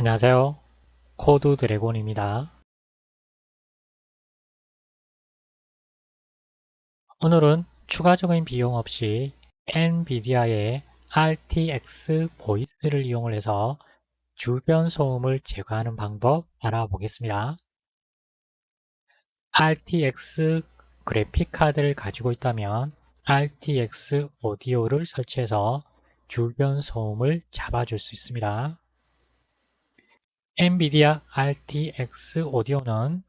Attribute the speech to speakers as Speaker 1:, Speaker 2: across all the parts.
Speaker 1: 안녕하세요.
Speaker 2: 코드 드래곤입니다. 오늘은 추가적인 비용 없이 NVIDIA의
Speaker 3: RTX 보이스를 이용을 해서 주변 소음을 제거하는 방법 알아보겠습니다. RTX 그래픽 카드를 가지고 있다면 RTX 오디오를 설치해서 주변 소음을 잡아줄 수 있습니다. 엔비디아 RTX 오디오는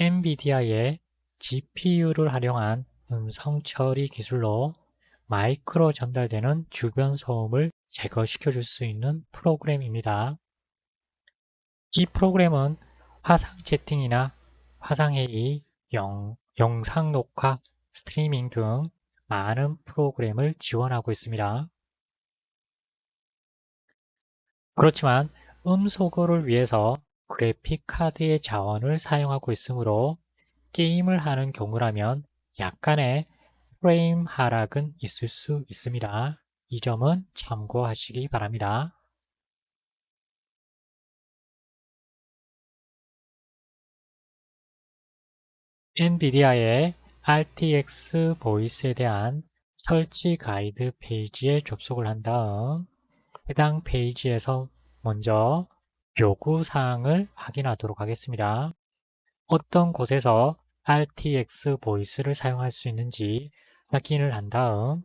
Speaker 3: 엔비디아의 GPU를 활용한 음성 처리 기술로 마이크로 전달되는 주변 소음을 제거시켜 줄 수 있는 프로그램입니다. 이 프로그램은 화상 채팅이나 화상회의, 영, 영상 녹화, 스트리밍 등 많은 프로그램을 지원하고 있습니다. 그렇지만 음소거를 위해서 그래픽 카드의 자원을 사용하고 있으므로 게임을 하는 경우라면 약간의 프레임 하락은 있을 수 있습니다. 이 점은 참고하시기 바랍니다.
Speaker 2: 엔비디아의 RTX 보이스에 대한 설치 가이드 페이지에
Speaker 3: 접속을 한 다음 해당 페이지에서 먼저 요구사항을 확인하도록 하겠습니다. 어떤 곳에서 RTX 보이스를 사용할 수 있는지 확인을 한 다음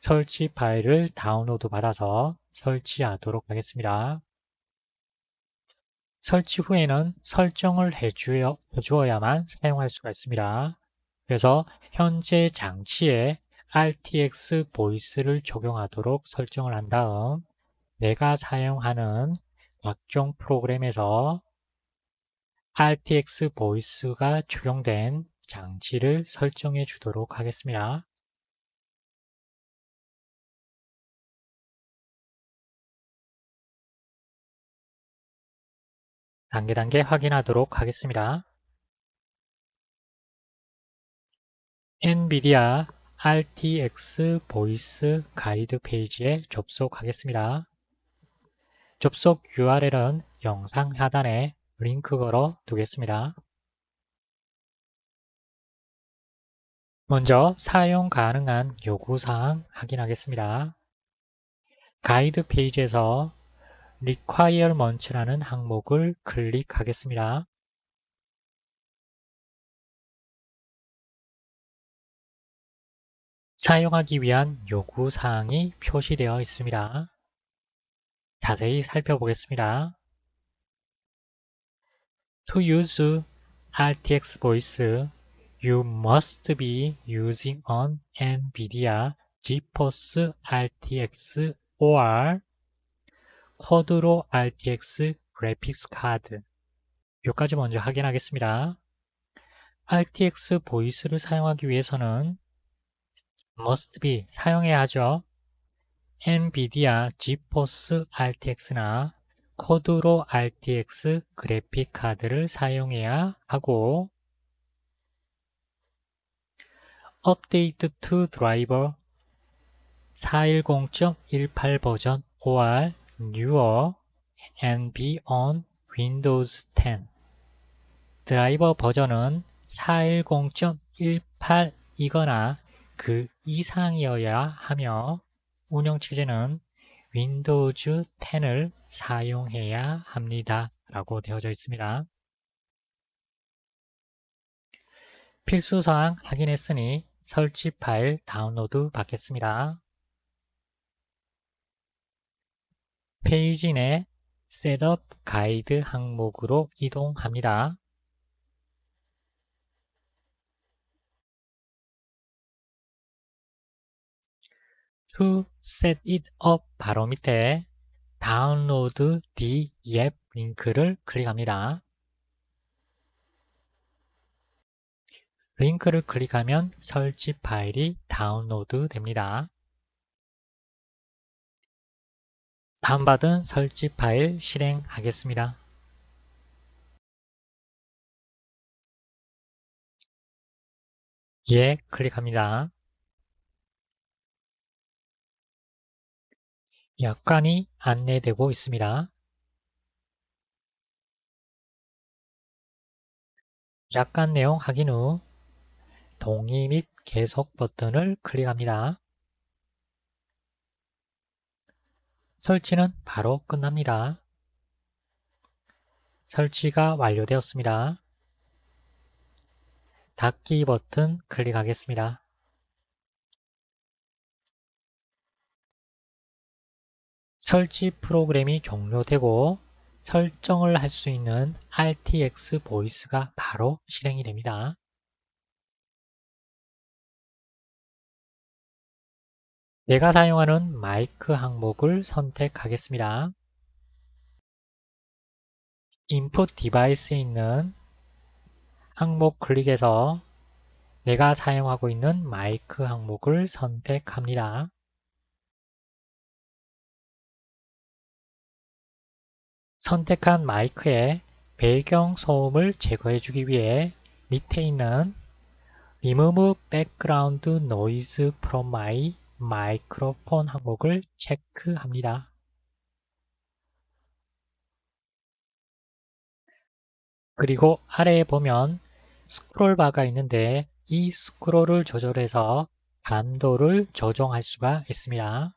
Speaker 3: 설치 파일을 다운로드 받아서 설치하도록 하겠습니다. 설치 후에는 설정을 해주어, 야만 사용할 수가 있습니다. 그래서 현재 장치에 RTX 보이스를 적용하도록 설정을 한 다음 내가 사용하는 각종 프로그램에서 RTX 보이스가 적용된 장치를 설정해 주도록 하겠습니다.
Speaker 2: 단계 단계 확인하도록 하겠습니다. 엔비디아 RTX 보이스
Speaker 3: 가이드 페이지에 접속하겠습니다. 접속 URL은 영상 하단에 링크 걸어 두겠습니다. 먼저 사용 가능한 요구사항 확인하겠습니다. 가이드 페이지에서 Requirements라는 항목을 클릭하겠습니다.
Speaker 2: 사용하기 위한 요구사항이 표시되어 있습니다. 자세히 살펴보겠습니다.
Speaker 3: To use RTX voice, you must be using an NVIDIA GeForce RTX or 쿼드로 RTX 그래픽스 카드 요까지 먼저 확인하겠습니다. RTX 보이스를 사용하기 위해서는 must be 사용해야 하죠. 엔비디아 지포스 RTX나 코드로 RTX 그래픽 카드를 사용해야 하고 업데이트 투 드라이버 410.18 버전 OR newer and be on Windows 10 드라이버 버전은 410.18이거나 그 이상이어야 하며 운영체제는 윈도우즈 10을 사용해야 합니다. 라고 되어져 있습니다. 필수사항 확인했으니 설치 파일 다운로드 받겠습니다. 페이지 내 셋업
Speaker 2: 가이드 항목으로 이동합니다. to set it up 바로 밑에 다운로드 d y
Speaker 3: 링크를 클릭합니다. 링크를 클릭하면 설치 파일이 다운로드 됩니다. 다운받은 설치 파일 실행하겠습니다.
Speaker 2: 예, 클릭합니다. 약간이 안내되고 있습니다. 약간 내용 확인 후 동의 및 계속 버튼을 클릭합니다.
Speaker 3: 설치는 바로 끝납니다. 설치가 완료되었습니다. 닫기
Speaker 2: 버튼 클릭하겠습니다. 설치 프로그램이 종료되고
Speaker 3: 설정을
Speaker 2: 할 수 있는 RTX 보이스가 바로 실행이 됩니다. 내가
Speaker 3: 사용하는 마이크 항목을 선택하겠습니다. 인풋 디바이스에 있는 항목 클릭해서
Speaker 2: 내가 사용하고 있는 마이크 항목을 선택합니다. 선택한 마이크의 배경 소음을 제거해주기 위해 밑에 있는
Speaker 3: Remove Background Noise from my microphone
Speaker 2: 항목을 체크합니다. 그리고 아래에 보면 스크롤 바가
Speaker 3: 있는데 이 스크롤을 조절해서 반도를 조정할 수가 있습니다.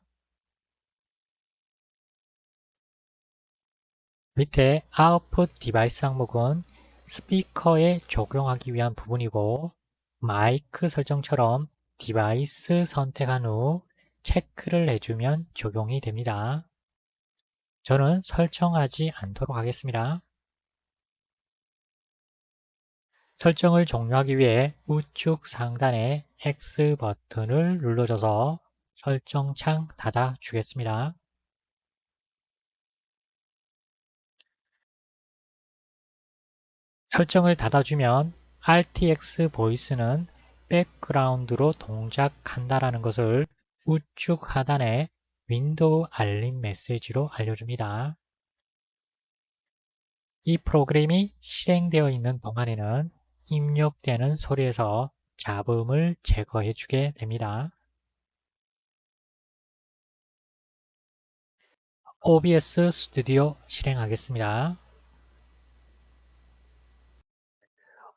Speaker 3: 밑에 output 디바이스 항목은 스피커에 적용하기 위한 부분이고 마이크 설정처럼 디바이스 선택한 후 체크를 해주면 적용이 됩니다. 저는 설정하지 않도록 하겠습니다. 설정을 종료하기 위해 우측 상단에 X 버튼을 눌러줘서 설정창
Speaker 2: 닫아 주겠습니다. 설정을 닫아주면 RTX
Speaker 3: 보이스는 백그라운드로 동작한다라는 것을 우측 하단에 윈도우 알림 메시지로 알려줍니다. 이 프로그램이 실행되어 있는 동안에는 입력되는 소리에서 잡음을 제거해 주게 됩니다. OBS 스튜디오 실행하겠습니다.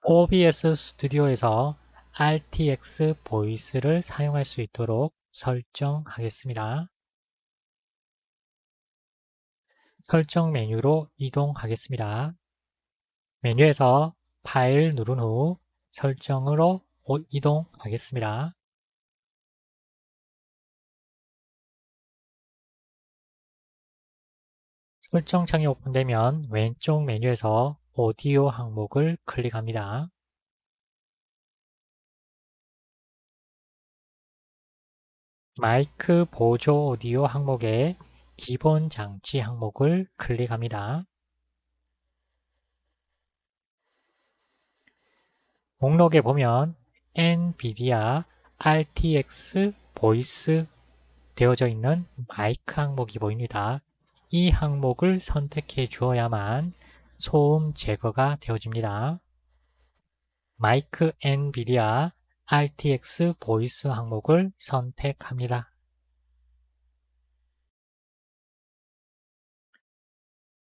Speaker 3: OBS 스튜디오에서 RTX 보이스를 사용할 수 있도록 설정하겠습니다. 설정 메뉴로
Speaker 2: 이동하겠습니다. 메뉴에서 파일 누른 후 설정으로 이동하겠습니다. 설정창이 오픈되면 왼쪽 메뉴에서 오디오 항목을 클릭합니다. 마이크 보조 오디오 항목의 기본 장치 항목을 클릭합니다.
Speaker 3: 목록에 보면 NVIDIA RTX 보이스 되어져 있는 마이크 항목이 보입니다. 이 항목을 선택해 주어야만 소음 제거가 되어집니다. 마이크 엔비디아
Speaker 2: RTX 보이스 항목을 선택합니다.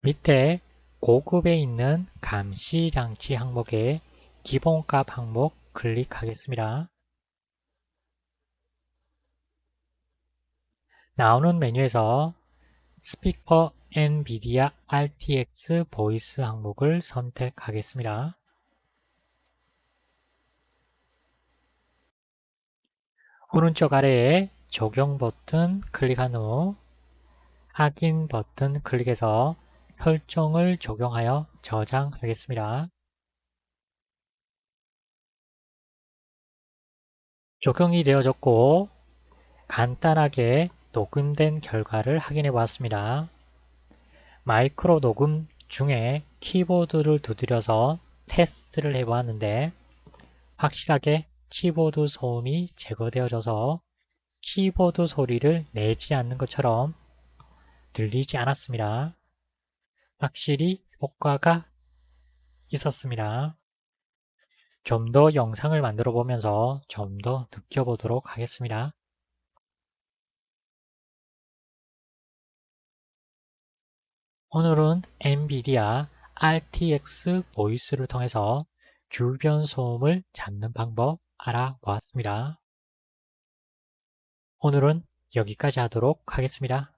Speaker 2: 밑에 고급에 있는 감시 장치 항목에 기본값 항목
Speaker 3: 클릭하겠습니다. 나오는 메뉴에서 스피커 엔비디아 RTX 보이스 항목을 선택하겠습니다. 오른쪽 아래에 적용 버튼 클릭한 후 확인 버튼 클릭해서 설정을
Speaker 2: 적용하여 저장하겠습니다. 적용이 되어졌고 간단하게
Speaker 3: 녹음된 결과를 확인해 보았습니다. 마이크로 녹음 중에 키보드를 두드려서 테스트를 해보았는데 확실하게 키보드 소음이 제거되어져서 키보드 소리를 내지 않는 것처럼 들리지 않았습니다. 확실히 효과가 있었습니다. 좀 더 영상을
Speaker 2: 만들어 보면서 좀 더 느껴보도록 하겠습니다. 오늘은 엔비디아
Speaker 3: RTX 보이스를 통해서 주변 소음을 잡는 방법 알아보았습니다. 오늘은 여기까지
Speaker 1: 하도록 하겠습니다.